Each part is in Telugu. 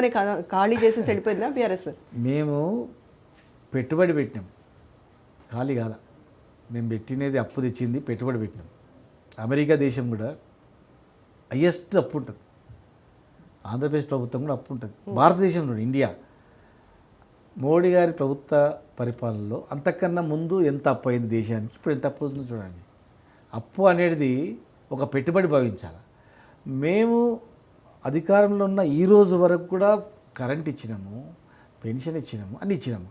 నిజంగానే ఖాళీ చేసేసి వెళ్ళిపోయిందా బీఆర్ఎస్? మేము పెట్టుబడి పెట్టినాం. ఖాళీ కాల. మేము పెట్టినది అప్పు తెచ్చింది పెట్టుబడి పెట్టినాం. అమెరికా దేశం కూడా హయ్యెస్ట్ అప్పు ఉంటుంది. ఆంధ్రప్రదేశ్ ప్రభుత్వం కూడా అప్పు ఉంటుంది. భారతదేశంలో ఇండియా. మోడీ గారి ప్రభుత్వ పరిపాలనలో అంతకన్నా ముందు ఎంత అప్పు అయింది దేశానికి? ఇప్పుడు ఎంత అప్పు అవుతుందో చూడండి. అప్పు అనేది ఒక పెట్టుబడి భావించాలి. మేము అధికారంలో ఉన్న ఈ రోజు వరకు కూడా కరెంట్ ఇచ్చినాము పెన్షన్ ఇచ్చినాము అన్ని ఇచ్చినాము.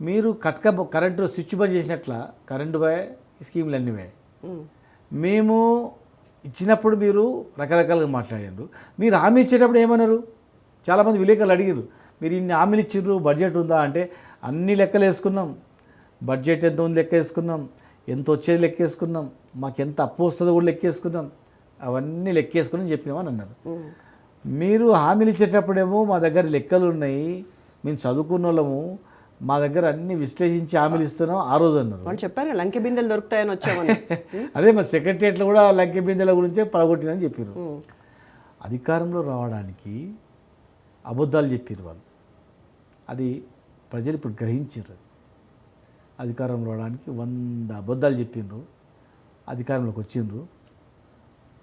మీరు కట్క కరెంటు స్విచ్ బంద్ చేసినట్ల కరెంటు పోయే స్కీములు అన్నీ మేము ఇచ్చినప్పుడు మీరు రకరకాలుగా మాట్లాడారు మీరు హామీ ఇచ్చేటప్పుడు ఏమన్నారు? చాలామంది విలేకరులు అడిగారు మీరు ఇన్ని హామీలు ఇచ్చిండ్రు బడ్జెట్ ఉందా అంటే అన్ని లెక్కలు వేసుకున్నాం. బడ్జెట్ ఎంత ఉంది లెక్క వేసుకున్నాం. ఎంత వచ్చేది లెక్క వేసుకున్నాం. మాకు ఎంత అప్పు వస్తుందో కూడా లెక్క వేసుకున్నాం. అవన్నీ లెక్క వేసుకుని చెప్పినామని అన్నారు. మీరు హామీలు ఇచ్చేటప్పుడేమో మా దగ్గర లెక్కలు ఉన్నాయి మేము చదువుకున్న వాళ్ళము మా దగ్గర అన్ని విశ్లేషించి హామీలు ఇస్తున్నాం ఆ రోజు అన్నారు. చెప్పారు లంకె బిందెలు దొరుకుతాయని వచ్చామని. అదే మరి సెక్రటరియట్లో కూడా లంకె బిందెల గురించే పడగొట్టినని చెప్పారు అధికారంలో రావడానికి అబద్ధాలు చెప్పారు వాళ్ళు. అది ప్రజలు ఇప్పుడు గ్రహించారు అధికారంలో రావడానికి వంద అబద్ధాలు చెప్పిండ్రు అధికారంలోకి వచ్చిండ్రు.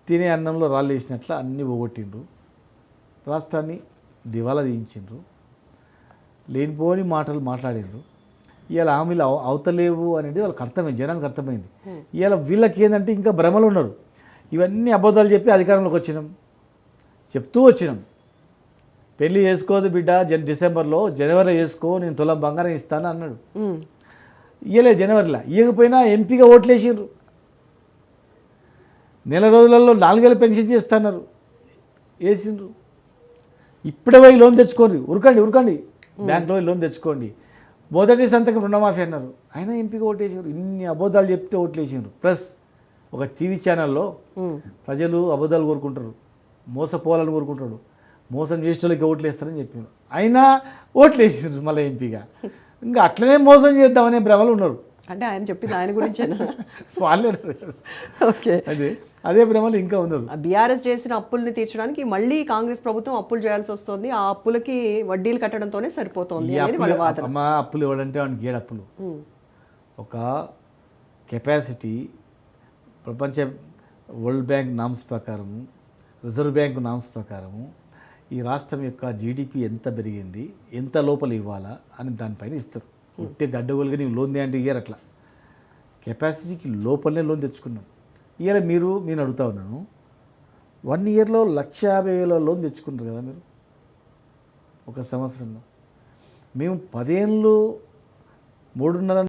తినే అన్నంలో రాళ్ళు వేసినట్లు అన్నీ పోగొట్టిండ్రు. రాష్ట్రాన్ని దివాలా తీయించిండ్రు. లేనిపోని మాటలు మాట్లాడిండ్రు. ఇవాళ హామీలు అవ- అవతలేవు అనేది వాళ్ళకి అర్థమైంది జనానికి అర్థమైంది. ఇవాళ వీళ్ళకి ఏంటంటే ఇంకా భ్రమలు ఉన్నారు. ఇవన్నీ అబద్ధాలు చెప్పి అధికారంలోకి వచ్చినాం. చెప్తూ వచ్చినాం. పెళ్ళి చేసుకోదు బిడ్డ జన్ డిసెంబర్లో జనవరిలో చేసుకో నేను తులం బంగారం ఇస్తాను అన్నాడు. ఇయ్యలే జనవరిలో. ఇయ్యకపోయినా ఎంపీగా ఓట్లేసిండ్రు. నెల రోజులలో నాలుగు వేల పెన్షన్ చేస్తున్నారు. వేసిండ్రు ఇప్పుడే పోయి లోన్ తెచ్చుకోండి. ఉరకండి ఉరకండి. బ్యాంక్లో లోన్ తెచ్చుకోండి. మొదటి సంతకం రుణమాఫీ అన్నారు. అయినా ఎంపీగా ఓటేసారు ఇన్ని అబద్ధాలు చెప్తే ఓట్లేసిండ్రు ప్లస్ ఒక టీవీ ఛానల్లో ప్రజలు అబద్ధాలు కోరుకుంటారు. మోసపోవాలని కోరుకుంటాడు మోసం చేసిన వాళ్ళకి ఓట్లు వేస్తారని చెప్పారు అయినా ఓట్లు వేసిండ్రు మళ్ళీ ఎంపీగా. ఇంకా అట్లనే మోసం చేద్దామనే భ్రమలు ఉన్నారు. అంటే ఆయన చెప్పింది ఆయన వాళ్ళే ఓకే. అదే. అదే భ్రమలు ఇంకా ఉన్నారు. బీఆర్ఎస్ చేసిన అప్పుల్ని తీర్చడానికి మళ్ళీ కాంగ్రెస్ ప్రభుత్వం అప్పులు చేయాల్సి వస్తుంది. ఆ అప్పులకి వడ్డీలు కట్టడంతోనే సరిపోతుంది అమ్మ అప్పులు ఇవ్వడంటే వానికి ఏడు అప్పులు. ఒక కెపాసిటీ ప్రపంచ వరల్డ్ బ్యాంక్ నామ్స్ ప్రకారము రిజర్వ్ బ్యాంక్ నామ్స్ ప్రకారము ఈ రాష్ట్రం యొక్క జీడిపి ఎంత పెరిగింది ఎంత లోపల ఇవ్వాలా అని దానిపైన ఇస్తారు. ఉట్టే గడ్డగోలుగా నీవు లోన్ దే అంటే ఇయ్యరు అట్లా. కెపాసిటీకి లోపలనే లోన్ తెచ్చుకున్నాం. ఇవాళ మీరు నేను అడుగుతా ఉన్నాను. వన్ ఇయర్లో లక్ష యాభై వేల లోన్ తెచ్చుకుంటారు కదా మీరు? ఒక సంవత్సరంలో. మేము పదేళ్ళు మూడున్నర